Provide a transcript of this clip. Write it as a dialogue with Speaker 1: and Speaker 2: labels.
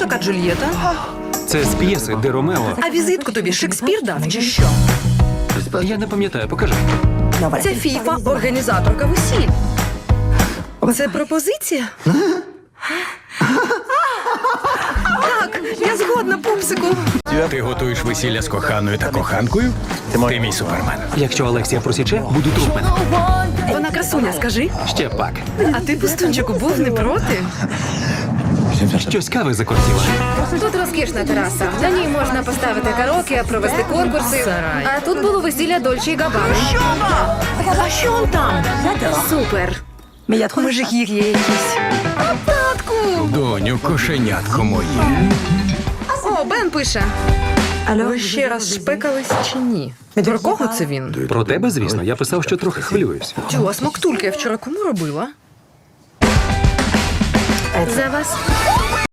Speaker 1: така Джульєта?
Speaker 2: Це з п'єси, де Ромео.
Speaker 1: А візитку тобі Шекспір дав чи що?
Speaker 2: Я не пам'ятаю, покажи.
Speaker 1: Це Фіфа, організаторка весіль. Це пропозиція? Так, я згодна, пупсику.
Speaker 3: Ти готуєш весілля з коханою та коханкою? Ти мій супермен.
Speaker 2: Якщо Олексія просіче, буду трупмен.
Speaker 1: Вона красуня, скажи.
Speaker 2: Ще пак.
Speaker 1: А ти, пустунчику, був не проти?
Speaker 2: Щось кави закортіло.
Speaker 4: Тут розкішна тераса. На ній можна поставити караоке, провести конкурси. А тут було весілля Дольче і Габани.
Speaker 1: А що он там?
Speaker 4: Супер.
Speaker 1: Може, гір є якісь. Татку!
Speaker 3: Доню, кошенятко моє.
Speaker 1: О, Бен пише. Ви ще раз шпекались чи ні? Про кого це він?
Speaker 2: Про тебе, звісно, я писав, що трохи хвилююсь.
Speaker 1: Тю, смоктульки я вчора кому робила?
Speaker 4: За вас.